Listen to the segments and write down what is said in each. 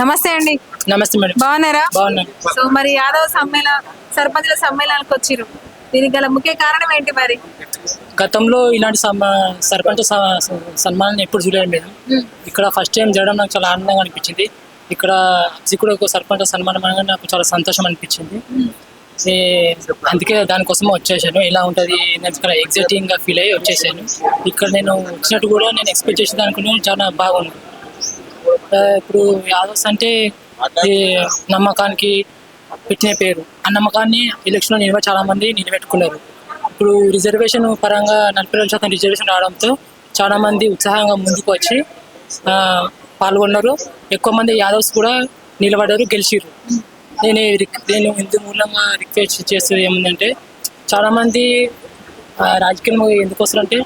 నమస్తే అండి. నమస్తే మేడం. బాగున్నారా? బాగున్నాను సో మరి యాదవ్ సమ్మేళన సర్పంచుల సమ్మేళనానికి వచ్చిర్రు. దీనికి గల ముఖ్య కారణం ఏంటి మరి? గతంలో ఇలాంటి సర్పంచ్ సన్మానాన్ని ఎప్పుడు చూడలేదు మేడం. ఇక్కడ ఫస్ట్ టైం జరగడం నాకు చాలా ఆనందంగా అనిపించింది. ఇక్కడ కూడా ఒక సర్పంచ్ సన్మానం అనగా నాకు చాలా సంతోషం అనిపించింది. అందుకే దానికోసం వచ్చేసాను. ఎలా ఉంటుంది ఇక్కడ ఎగ్జైటింగ్గా ఫీల్ అయ్యి వచ్చేసాను. ఇక్కడ నేను వచ్చినట్టు కూడా నేను ఎక్స్పెక్ట్ చేసిన దానికన్నా చాలా బాగుంది. ఇప్పుడు యాదవ్స్ అంటే నమ్మకానికి పెట్టిన పేరు. ఆ నమ్మకాన్ని ఎలక్షన్లో నిలవ చాలా మంది నిలబెట్టుకున్నారు. ఇప్పుడు రిజర్వేషన్ పరంగా నలభై రెండు శాతం రిజర్వేషన్ రావడంతో చాలా మంది ఉత్సాహంగా ముందుకు వచ్చి పాల్గొన్నారు. ఎక్కువ మంది యాదవ్స్ కూడా నిలబడ్డారు గెలిచారు నేను రిక్- నేను ఇందు మూలంగా రిక్వెస్ట్ చేసేది ఏముందంటే చాలా మంది రాజకీయం ఎందుకు వస్తారంటే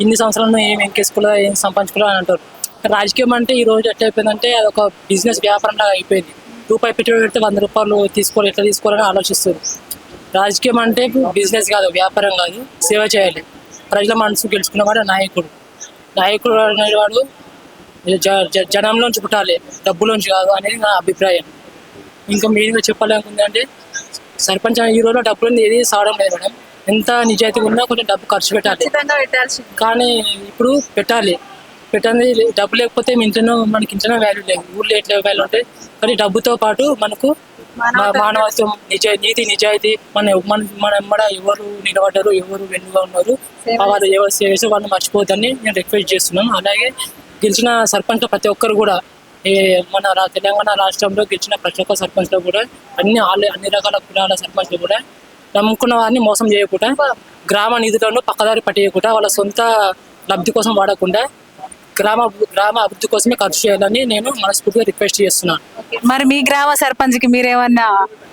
ఇన్ని సంవత్సరాలు ఏం ఎంకేసుకోలే ఏం సంపాదించుకోలే అని అంటారు. రాజకీయం అంటే ఈ రోజు ఎట్లా అయిపోయిందంటే అది ఒక బిజినెస్ వ్యాపారం లాగా అయిపోయింది. రూపాయి పెట్టుబడి పెడితే వంద రూపాయలు తీసుకోవాలి ఎట్లా తీసుకోవాలని ఆలోచిస్తారు రాజకీయం అంటే బిజినెస్ కాదు వ్యాపారం కాదు సేవ చేయాలి. ప్రజల మనసు గెలుచుకున్నవాడు నాయకుడు. నాయకుడు అనేవాడు జనంలోంచి పుట్టాలి డబ్బులోంచి కాదు అనేది నా అభిప్రాయం. ఇంకా మెయిన్గా చెప్పాలనుకుందంటే సర్పంచ్ ఈ రోజులో డబ్బులు ఏది సావడం లేదు మేడం. ఎంత నిజాయితీ ఉన్నా కొంచెం డబ్బు ఖర్చు పెట్టాలి. కానీ ఇప్పుడు పెట్టాలి. పెట్టాలి డబ్బు లేకపోతే మీ ఇంట్లో మనకి ఇంట్లో వాల్యూ లేదు. ఊళ్ళో ఎట్లా వాల్యూ ఉంటాయి కానీ డబ్బుతో పాటు మనకు మానవత్వం నిజ నీతి నిజాయితీ మన మన మన ఎమ్మడ ఎవరు నిలబడ్డారు ఎవరు వెన్నుగా ఉన్నారు వాళ్ళు ఎవరు సేవ చేసి వాళ్ళు మర్చిపోవద్దని నేను రిక్వెస్ట్ చేస్తున్నాను. అలాగే గెలిచిన సర్పంచ్ ప్రతి ఒక్కరు కూడా ఏ మన తెలంగాణ రాష్ట్రంలో గెలిచిన ప్రతి ఒక్క సర్పంచ్లో కూడా అన్ని అన్ని రకాల కులాల సర్పంచ్లు కూడా నమ్ముకున్న వారిని మోసం చేయకుండా గ్రామ నిధులను పక్కదారి పట్టేయకుండా వాళ్ళ సొంత లబ్ధి కోసం వాడకుండా గ్రామ గ్రామ అభివృద్ధి కోసమే ఖర్చు చేయాలని నేను మనస్ఫూర్తిగా రిక్వెస్ట్ చేస్తున్నాను. మరి మీ గ్రామ సర్పంచ్కి మీరేమన్నా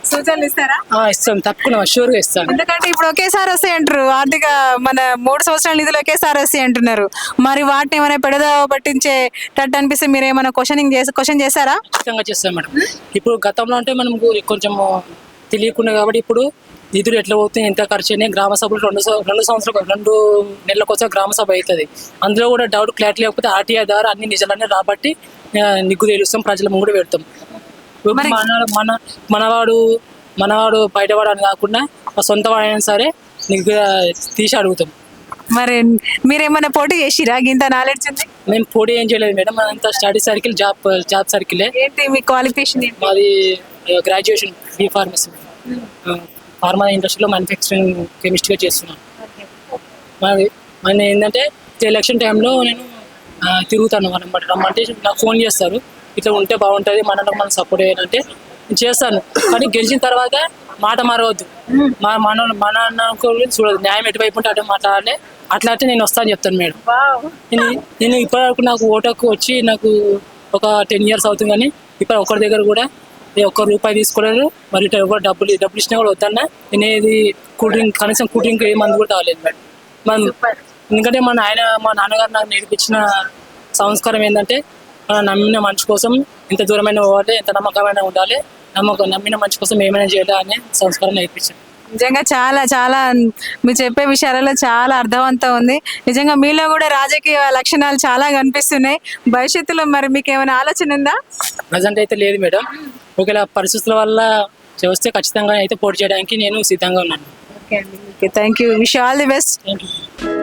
సూచనలు ఇస్తారా? ఆ, ఇస్తాను తప్పకుండా షూర్గా ఇస్తాను. ఎందుకంటే ఇప్పుడు ఒకేసారి వస్తాయి అంటారు. ఆర్థిక మన మూడు సంవత్సరాల నిధులు ఒకేసారి వస్తాయి అంటున్నారు. మరి వాటిని ఏమైనా పెడద పట్టించే టట్టు అనిపిస్తే మీరు ఏమైనా క్వశ్చనింగ్ చేసి క్వశ్చన్ చేశారా? ఖచ్చితంగా చేస్తాం మేడం. ఇప్పుడు గతంలో అంటే మనం కొంచెం తెలియకుండా కాబట్టి ఇప్పుడు నిధులు ఎట్లా పోతున్నాయి ఎంత ఖర్చు అయినాయి గ్రామ సభలు రెండు రెండు సంవత్సరాలు రెండు నెలల కోసం గ్రామ సభ అవుతుంది. అందులో కూడా డౌట్ క్లారిటీ లేకపోతే ఆర్టీఐ ద్వారా అన్ని నిజాలన్నీ రాబట్టి నిగ్గు తెలుస్తాం ప్రజల ముందు పెడతాం. మన మన మనవాడు మనవాడు బయటవాడు అని కాకుండా సొంత వాడైనా సరే నిగ్గు తీసి అడుగుతాం. మరి మీరేమైనా పోటీ చేసిరా? ఇంత నాలెడ్జ్ ఉంది? మేము పోటీ ఏం చేయలేదు మేడం అంతా స్టడీ సర్కిల్ జాబ్ జాబ్ సర్కిలే. ఏంటి మీ క్వాలిఫికేషన్ మాది గ్రాడ్యుయేషన్ బీ ఫార్మసీ ఫార్మా ఇండస్ట్రీలో మ్యానుఫ్యాక్చరింగ్ కెమిస్ట్రీగా చేస్తున్నాను. మాది మన ఏంటంటే ఎలక్షన్ టైంలో నేను తిరుగుతాను అనమాట రమ్మంటే నాకు ఫోన్ చేస్తారు. ఇట్లా ఉంటే బాగుంటుంది మనకు మనం సపోర్ట్ చేయాలంటే నేను చేస్తాను. కానీ గెలిచిన తర్వాత మాట మారవద్దు. మా మన మన అన్నకు చూడదు న్యాయం ఎటువైపు ఉంటే అటు మాట్లాడాలి. అట్లా అయితే నేను వస్తాను చెప్తాను మేడం. నేను నేను ఇప్పటివరకు నాకు ఓటకు వచ్చి నాకు ఒక టెన్ ఇయర్స్ అవుతుంది కానీ ఇప్పుడు ఒకరి దగ్గర కూడా నేను ఒక్క రూపాయి తీసుకోలేదు. మరి ఇటు ఎవరు డబ్బులు డబ్బులు ఇచ్చినా కూడా వద్దన్నా. నేను ఏది కూల్ డ్రింక్ కనీసం కూల్ డ్రింక్ ఏ మంది కూడా తాగలేదు మేడం మనం ఎందుకంటే మా నాయన మా నాన్నగారు నాకు నేర్పించిన సంస్కారం ఏంటంటే మనం నమ్మిన మనిషి కోసం ఎంత దూరమైన పోవాలి ఎంత నమ్మకమైన ఉండాలి. నమ్మకం నమ్మిన మనిషి కోసం ఏమైనా చేయాలి అనే సంస్కారం నేర్పించాను నిజంగా చాలా చాలా మీరు చెప్పే విషయాలలో చాలా అర్థవంతం ఉంది. నిజంగా మీలో కూడా రాజకీయ లక్షణాలు చాలా కనిపిస్తున్నాయి. భవిష్యత్తులో మరి మీకు ఏమైనా ఆలోచన ఉందా? ప్రజెంట్ అయితే లేదు మేడం. ఒకవేళ పరిస్థితుల వల్ల చేస్తే ఖచ్చితంగా అయితే పోటీ చేయడానికి నేను సిద్ధంగా ఉన్నాను. ఓకే అండి. Thank you wish all the best. Thank you